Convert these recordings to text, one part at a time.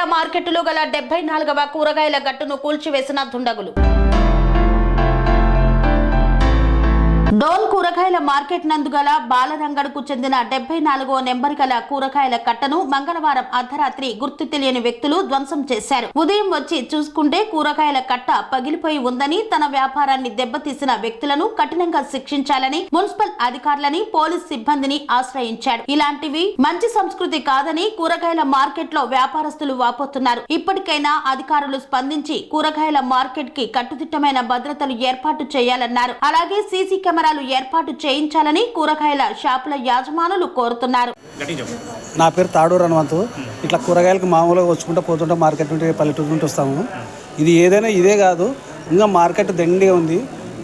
కూరగాయల మార్కెట్లో గల డెబ్బై నాలుగవ కూరగాయల గట్టును కూల్చివేసిన దుండగులు. డోన్ కూరగాయల మార్కెట్ నందు గల బాలరంగడుకు చెందిన డెబ్బై నాలుగో నెంబర్ గల కూరగాయల కట్టను మంగళవారం అర్ధరాత్రి గుర్తు తెలియని వ్యక్తులు ధ్వంసం చేశారు. ఉదయం వచ్చి చూసుకుంటే కూరగాయల కట్ట పగిలిపోయి ఉందని తన వ్యాపారాన్ని దెబ్బతీసిన వ్యక్తులను కఠినంగా శిక్షించాలని మున్సిపల్ అధికారులని పోలీస్ సిబ్బందిని ఆశ్రయించాడు. ఇలాంటివి మంచి సంస్కృతి కాదని కూరగాయల మార్కెట్లో వ్యాపారస్తులు వాపోతున్నారు. ఇప్పటికైనా అధికారులు స్పందించి కూరగాయల మార్కెట్కి కట్టుదిట్టమైన భద్రతలు ఏర్పాటు చేయాలన్నారు. అలాగే సీసీ కెమెరా కెమెరాలు ఏర్పాటు చేయించాలని కూరగాయల షాపుల యాజమానులు కోరుతున్నారు. నా పేరు తాడూరు హనుమంతు ఇట్లా కూరగాయలకు మామూలుగా వచ్చుకుంటూ పోతుంటే మార్కెట్ నుండి పల్లెటూరు నుండి వస్తాము. ఇది ఏదైనా ఇదే కాదు. ఇంకా మార్కెట్ దండిగా ఉంది.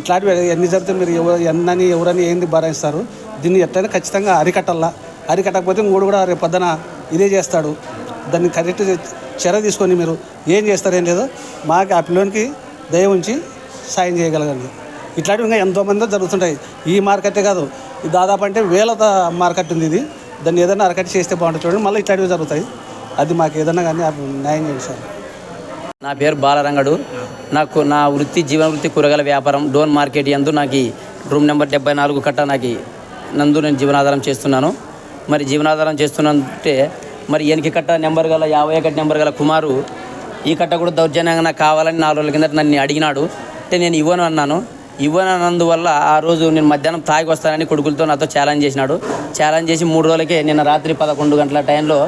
ఇట్లాంటివి ఎన్ని జరిగితే మీరు ఎవరు ఎన్నని ఎవరని ఏంది భరాయిస్తారు దీన్ని ఎట్లయినా ఖచ్చితంగా అరికట్టాలా. అరికట్టకపోతే ఇంకోడు కూడా రేపు పొద్దున ఇదే చేస్తాడు. దాన్ని కరెక్ట్ చర్య తీసుకొని మీరు ఏం చేస్తారు ఏం లేదో మాకు ఆ పిల్లోనికి దయ ఉంచి సాయం చేయగలగండి. ఇట్లాంటివి ఇంకా ఎంతోమంది జరుగుతుంటాయి. ఈ మార్కెటే కాదు. దాదాపు అంటే వేల మార్కెట్ ఉంది ఇది. దాన్ని ఏదైనా అరకట్ చేస్తే బాగుంటుంది చూడండి. మళ్ళీ ఇట్లాంటివి జరుగుతాయి. అది మాకు ఏదైనా కానీ న్యాయం చేయండి సార్. నా పేరు బాలరంగడు. నాకు నా వృత్తి జీవన వృత్తి కూరగాయల వ్యాపారం డోన్ మార్కెట్ ఎందు నాకు రూమ్ నెంబర్ డెబ్బై నాలుగు కట్ట నాకు నందు నేను జీవనాధారం చేస్తున్నాను. మరి జీవనాధారం చేస్తున్నంటే మరి ఎనికి కట్ట నెంబర్ గల యాభై ఒకటి నెంబర్ గల కుమారు ఈ కట్ట కూడా దౌర్జన్యంగా నాకు కావాలని నాలుగు రోజుల కింద నన్ను అడిగినాడు. అంటే నేను ఇవ్వను అన్నాను. ఇవ్వనందువల్ల ఆ రోజు నేను మధ్యాహ్నం తాగి వస్తానని కొడుకులతో నాతో ఛాలెంజ్ చేసినాడు. ఛాలెంజ్ చేసి మూడు రోజులకే నిన్న రాత్రి పదకొండు గంటల టైంలో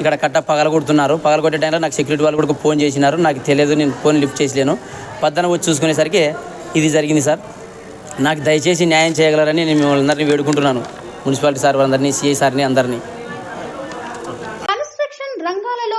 ఇక్కడ కట్ట పగలగొడుతున్నారు పగలగొట్టే టైంలో నాకు సెక్యూరిటీ వాళ్ళు కూడా ఫోన్ చేసినారు. నాకు తెలియదు నేను ఫోన్ లిఫ్ట్ చేసలేను. పద్దన వచ్చి చూసుకునేసరికి ఇది జరిగింది సార్. నాకు దయచేసి న్యాయం చేయగలరని నేను మిమ్మల్ని అందరినీ వేడుకుంటున్నాను. మున్సిపాలిటీ సార్ వాళ్ళందరినీ సిఐ సార్ని అందరినీ. కన్స్ట్రక్షన్ రంగాలలో